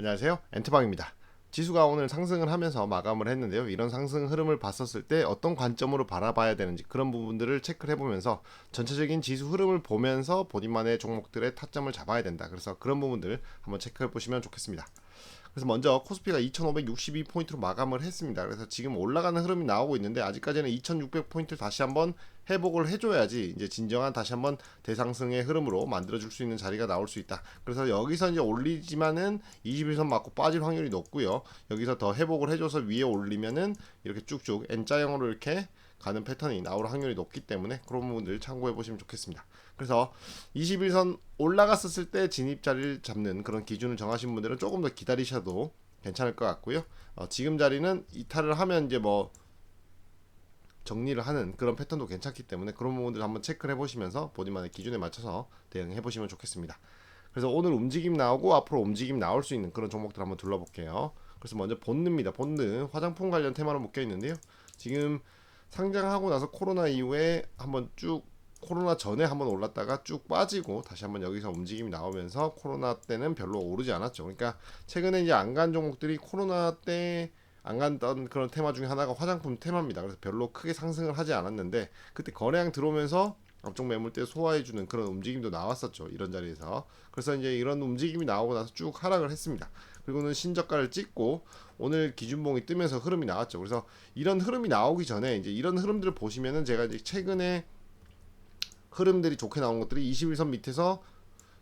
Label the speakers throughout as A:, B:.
A: 안녕하세요. 엔트방입니다. 지수가 오늘 상승을 하면서 마감을 했는데요. 이런 상승 흐름을 봤었을 때 어떤 관점으로 바라봐야 되는지 그런 부분들을 체크를 해보면서 전체적인 지수 흐름을 보면서 본인만의 종목들의 타점을 잡아야 된다. 그래서 그런 부분들 한번 체크해 보시면 좋겠습니다. 그래서 먼저 코스피가 2,562포인트로 마감을 했습니다. 그래서 지금 올라가는 흐름이 나오고 있는데 아직까지는 2,600포인트를 다시 한번 회복을 해줘야지 이제 진정한 다시 한번 대상승의 흐름으로 만들어줄 수 있는 자리가 나올 수 있다. 그래서 여기서 이제 올리지만은 21선 맞고 빠질 확률이 높고요. 여기서 더 회복을 해줘서 위에 올리면은 이렇게 쭉쭉 N자형으로 이렇게 가는 패턴이 나올 확률이 높기 때문에 그런 부분들 참고해 보시면 좋겠습니다. 그래서 21선 올라갔었을 때 진입 자리를 잡는 그런 기준을 정하신 분들은 조금 더 기다리셔도 괜찮을 것 같고요. 어, 지금 자리는 이탈을 하면 이제 뭐 정리를 하는 그런 패턴도 괜찮기 때문에 그런 부분들 한번 체크를 해보시면서 본인만의 기준에 맞춰서 대응해 보시면 좋겠습니다. 그래서 오늘 움직임 나오고 앞으로 움직임 나올 수 있는 그런 종목들 한번 둘러볼게요. 그래서 먼저 본드입니다. 본드 화장품 관련 테마로 묶여 있는데요. 지금 상장하고 나서 코로나 이후에 한번 쭉 코로나 전에 한번 올랐다가 쭉 빠지고 다시 한번 여기서 움직임이 나오면서 코로나 때는 별로 오르지 않았죠. 그러니까 최근에 이제 안 간 종목들이 코로나 때 안 간던 그런 테마 중에 하나가 화장품 테마입니다. 그래서 별로 크게 상승을 하지 않았는데 그때 거래량 들어오면서 업종 매물대 소화해주는 그런 움직임도 나왔었죠. 이런 자리에서. 그래서 이제 이런 움직임이 나오고 나서 쭉 하락을 했습니다. 그리고는 신저가를 찍고 오늘 기준봉이 뜨면서 흐름이 나왔죠. 그래서 이런 흐름이 나오기 전에 이제 이런 흐름들을 보시면은 제가 이제 최근에 흐름들이 좋게 나온 것들이 21선 밑에서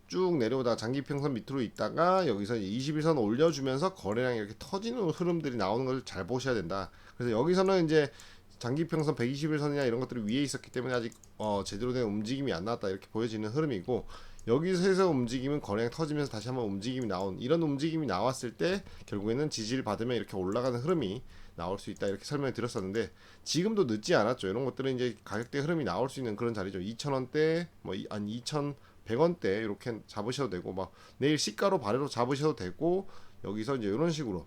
A: 쭉 내려오다가 장기평선 밑으로 있다가 여기서 21선 올려주면서 거래량이 이렇게 터지는 흐름들이 나오는 걸 잘 보셔야 된다. 그래서 여기서는 이제 장기평선 121선이나 이런 것들이 위에 있었기 때문에 아직 어, 제대로 된 움직임이 안 나왔다 이렇게 보여지는 흐름이고 여기서 움직이면 거래량 터지면서 다시 한번 움직임이 나온 이런 움직임이 나왔을 때 결국에는 지지를 받으면 이렇게 올라가는 흐름이 나올 수 있다 이렇게 설명을 드렸었는데 지금도 늦지 않았죠. 이런 것들은 이제 가격대 흐름이 나올 수 있는 그런 자리죠. 2,000원대 뭐한 2,100원대 이렇게 잡으셔도 되고 막 내일 시가로 발해로 잡으셔도 되고 여기서 이제 이런 식으로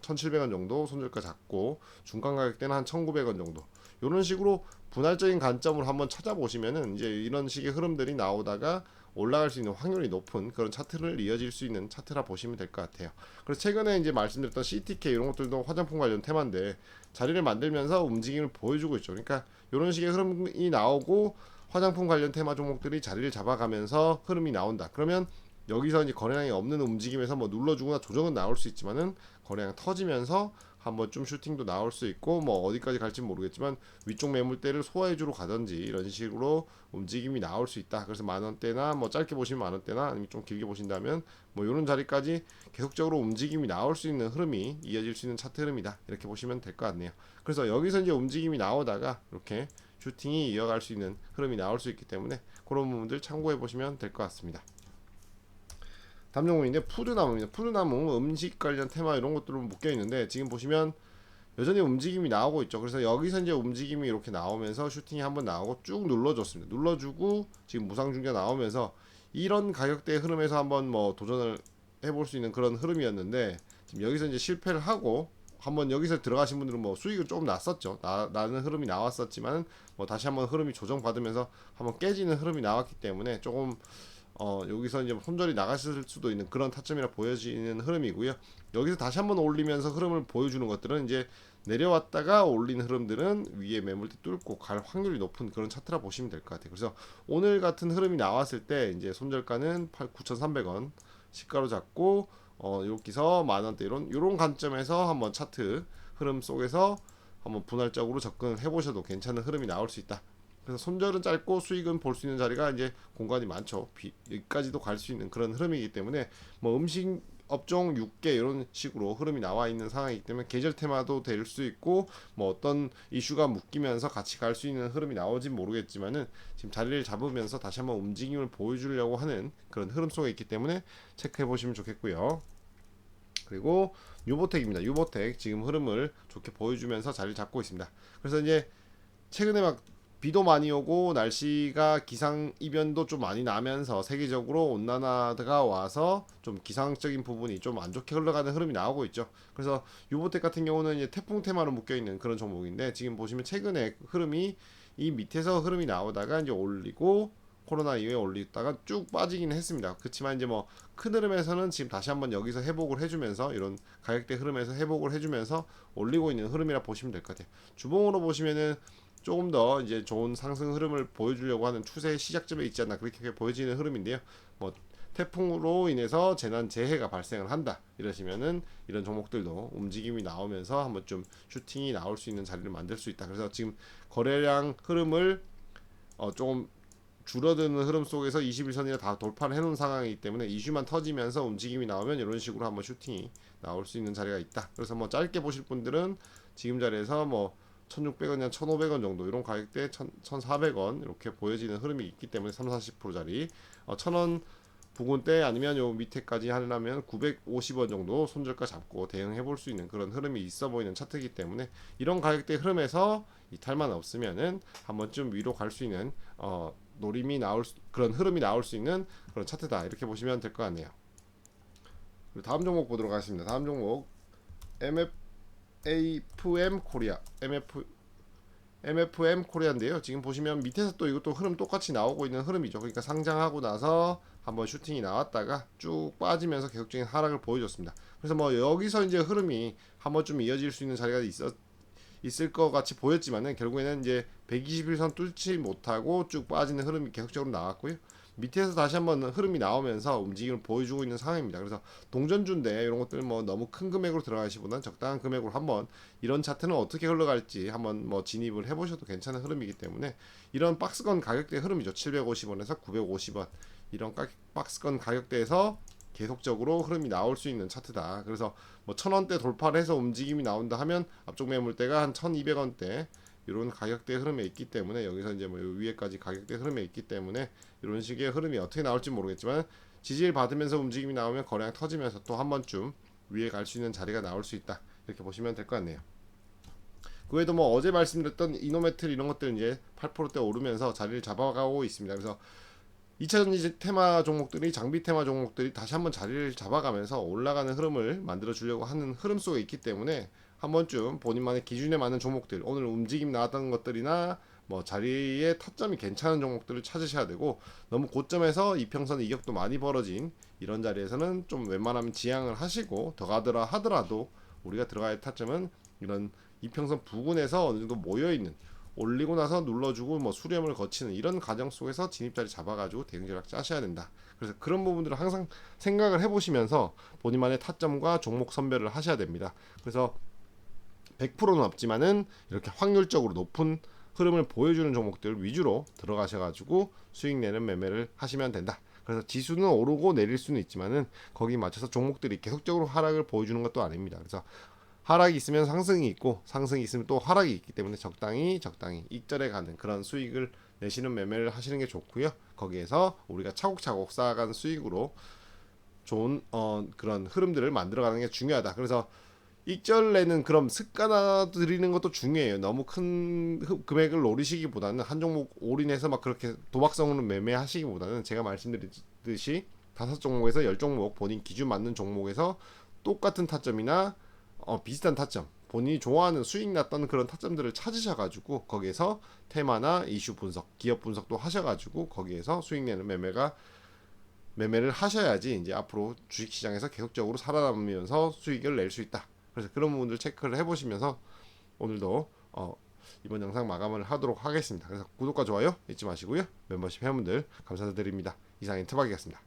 A: 1,700원 정도 손절가 잡고 중간 가격대는 한 1,900원 정도 이런 식으로 분할적인 관점으로 한번 찾아보시면은 이제 이런 식의 흐름들이 나오다가 올라갈 수 있는 확률이 높은 그런 차트를 이어질 수 있는 차트라 보시면 될 것 같아요. 그래서 최근에 이제 말씀드렸던 CTK 이런 것들도 화장품 관련 테마인데 자리를 만들면서 움직임을 보여주고 있죠. 그러니까 이런 식의 흐름이 나오고 화장품 관련 테마 종목들이 자리를 잡아가면서 흐름이 나온다. 그러면 여기서 이제 거래량이 없는 움직임에서 뭐 눌러주거나 조정은 나올 수 있지만은 거래량 터지면서 한번 좀 슈팅도 나올 수 있고 뭐 어디까지 갈지 모르겠지만 위쪽 매물대를 소화해주러 가든지 이런 식으로 움직임이 나올 수 있다. 그래서 만 원대나 뭐 짧게 보시면 만 원대나 아니면 좀 길게 보신다면 뭐 이런 자리까지 계속적으로 움직임이 나올 수 있는 흐름이 이어질 수 있는 차트 흐름이다. 이렇게 보시면 될 것 같네요. 그래서 여기서 이제 움직임이 나오다가 이렇게 슈팅이 이어갈 수 있는 흐름이 나올 수 있기 때문에 그런 부분들 참고해 보시면 될 것 같습니다. 다음 종목인데 푸드나무입니다. 푸드나무 음식 관련 테마 이런 것들로 묶여 있는데 지금 보시면 여전히 움직임이 나오고 있죠. 그래서 여기서 이제 움직임이 이렇게 나오면서 슈팅이 한번 나오고 쭉 눌러줬습니다. 눌러주고 지금 무상중자 나오면서 이런 가격대 흐름에서 한번 뭐 도전을 해볼 수 있는 그런 흐름이었는데 지금 여기서 이제 실패를 하고 한번 여기서 들어가신 분들은 뭐 수익을 조금 났었죠. 나, 나는 흐름이 나왔었지만 뭐 다시 한번 흐름이 조정받으면서 한번 깨지는 흐름이 나왔기 때문에 조금 어, 여기서 이제 손절이 나갔을 수도 있는 그런 타점이라 보여지는 흐름이고요. 여기서 다시 한번 올리면서 흐름을 보여주는 것들은 이제 내려왔다가 올린 흐름들은 위에 매물대 뚫고 갈 확률이 높은 그런 차트라 보시면 될 것 같아요. 그래서 오늘 같은 흐름이 나왔을 때 이제 손절가는 9,300원 시가로 잡고 어, 여기서 만 원대 이런 이런 관점에서 한번 차트 흐름 속에서 한번 분할적으로 접근을 해보셔도 괜찮은 흐름이 나올 수 있다. 그래서 손절은 짧고 수익은 볼 수 있는 자리가 이제 공간이 많죠. 비, 여기까지도 갈 수 있는 그런 흐름이기 때문에 뭐 음식 업종 6개 이런 식으로 흐름이 나와 있는 상황이기 때문에 계절 테마도 될 수 있고 뭐 어떤 이슈가 묶이면서 같이 갈 수 있는 흐름이 나오진 모르겠지만은 지금 자리를 잡으면서 다시 한번 움직임을 보여주려고 하는 그런 흐름 속에 있기 때문에 체크해 보시면 좋겠고요. 그리고 유보텍입니다. 유보텍 지금 흐름을 좋게 보여주면서 자리를 잡고 있습니다. 그래서 이제 최근에 막 비도 많이 오고 날씨가 기상 이변도 좀 많이 나면서 세계적으로 온난화가 와서 좀 기상적인 부분이 좀 안 좋게 흘러가는 흐름이 나오고 있죠. 그래서 유보텍 같은 경우는 이제 태풍 테마로 묶여 있는 그런 종목인데 지금 보시면 최근에 흐름이 이 밑에서 흐름이 나오다가 이제 올리고 코로나 이후에 올리다가 쭉 빠지긴 했습니다. 그렇지만 이제 뭐 큰 흐름에서는 지금 다시 한번 여기서 회복을 해주면서 이런 가격대 흐름에서 회복을 해주면서 올리고 있는 흐름이라 보시면 될 것 같아요. 주봉으로 보시면은 조금 더 이제 좋은 상승 흐름을 보여주려고 하는 추세의 시작점에 있지 않나 그렇게 보여지는 흐름인데요. 뭐 태풍으로 인해서 재난 재해가 발생을 한다 이러시면은 이런 종목들도 움직임이 나오면서 한번 좀 슈팅이 나올 수 있는 자리를 만들 수 있다. 그래서 지금 거래량 흐름을 어 조금 줄어드는 흐름 속에서 21선이나 다 돌파를 해놓은 상황이기 때문에 이슈만 터지면서 움직임이 나오면 이런 식으로 한번 슈팅이 나올 수 있는 자리가 있다. 그래서 뭐 짧게 보실 분들은 지금 자리에서 뭐 1,600원 이나 1,500원 정도 이런 가격대 1,400원 이렇게 보여지는 흐름이 있기 때문에 3, 40%짜리 어, 1,000원 부근대 아니면 요 밑에까지 하려면 950원 정도 손절가 잡고 대응해 볼 수 있는 그런 흐름이 있어 보이는 차트이기 때문에 이런 가격대 흐름에서 이탈만 없으면은 한번쯤 위로 갈 수 있는 어 노림이 나올 수, 그런 흐름이 나올 수 있는 그런 차트다 이렇게 보시면 될 것 같네요. 다음 종목 보도록 하겠습니다. 다음 종목 MF AFM 코리아 MF MFM 코리아인데요. 지금 보시면 밑에서 또 이것도 흐름 똑같이 나오고 있는 흐름이죠. 그러니까 상장하고 나서 한번 슈팅이 나왔다가 쭉 빠지면서 계속적인 하락을 보여줬습니다. 그래서 뭐 여기서 이제 흐름이 한번 좀 이어질 수 있는 자리가 있었 있을 것 같이 보였지만은 결국에는 이제 121선 뚫지 못하고 쭉 빠지는 흐름이 계속적으로 나왔고요. 밑에서 다시 한번 흐름이 나오면서 움직임을 보여주고 있는 상황입니다. 그래서 동전주인데 이런 것들 뭐 너무 큰 금액으로 들어가시보다는 적당한 금액으로 한번 이런 차트는 어떻게 흘러갈지 한번 뭐 진입을 해보셔도 괜찮은 흐름이기 때문에 이런 박스건 가격대 흐름이죠. 750원에서 950원 이런 가- 박스건 가격대에서 계속적으로 흐름이 나올 수 있는 차트다. 그래서 뭐 천원대 돌파를 해서 움직임이 나온다 하면 앞쪽 매물대가 한 1200원대 이런 가격대 흐름에 있기 때문에 여기서 이제 뭐 위에까지 가격대 흐름에 있기 때문에 이런 식의 흐름이 어떻게 나올지 모르겠지만 지지를 받으면서 움직임이 나오면 거래량 터지면서 또 한 번쯤 위에 갈 수 있는 자리가 나올 수 있다 이렇게 보시면 될 것 같네요. 그 외에도 뭐 어제 말씀드렸던 이노메틀 이런 것들 이제 8%대 오르면서 자리를 잡아가고 있습니다. 그래서 2차전 이제 테마 종목들이 장비 테마 종목들이 다시 한번 자리를 잡아가면서 올라가는 흐름을 만들어 주려고 하는 흐름 속에 있기 때문에 한 번쯤 본인만의 기준에 맞는 종목들 오늘 움직임 나왔던 것들이나 뭐 자리의 타점이 괜찮은 종목들을 찾으셔야 되고 너무 고점에서 이평선 이격도 많이 벌어진 이런 자리에서는 좀 웬만하면 지양을 하시고 더 가더라 하더라도 우리가 할 타점은 이런 이평선 부근에서 어느 정도 모여 있는 올리고 나서 눌러주고 뭐 수렴을 거치는 이런 과정 속에서 진입자리 잡아가지고 대응 전략 짜셔야 된다. 그래서 그런 부분들을 항상 생각을 해보시면서 본인만의 타점과 종목 선별을 하셔야 됩니다. 그래서 100%는 없지만은 이렇게 확률적으로 높은 흐름을 보여주는 종목들 위주로 들어가셔가지고 수익 내는 매매를 하시면 된다. 그래서 지수는 오르고 내릴 수는 있지만은 거기 맞춰서 종목들이 계속적으로 하락을 보여주는 것도 아닙니다. 그래서 하락이 있으면 상승이 있고 상승이 있으면 또 하락이 있기 때문에 적당히 적당히 익절해 가는 그런 수익을 내시는 매매를 하시는 게 좋고요. 거기에서 우리가 차곡차곡 쌓아간 수익으로 좋은 어, 그런 흐름들을 만들어가는 게 중요하다. 그래서 익절 내는 그런 습관화 들이는 것도 중요해요. 너무 큰 흡- 금액을 노리시기보다는 한 종목 올인해서 막 그렇게 도박성으로 매매하시기보다는 제가 말씀드렸듯이 다섯 종목에서 열 종목 본인 기준 맞는 종목에서 똑같은 타점이나 어, 비슷한 타점 본인이 좋아하는 수익 났던 그런 타점들을 찾으셔가지고 거기에서 테마나 이슈 분석, 기업 분석도 하셔가지고 거기에서 수익 내는 매매가 매매를 하셔야지 이제 앞으로 주식시장에서 계속적으로 살아남으면서 수익을 낼 수 있다. 그래서 그런 부분들 체크를 해보시면서 오늘도 어, 이번 영상 마감을 하도록 하겠습니다. 그래서 구독과 좋아요 잊지 마시고요. 멤버십 회원분들 감사드립니다. 이상인 트박이었습니다.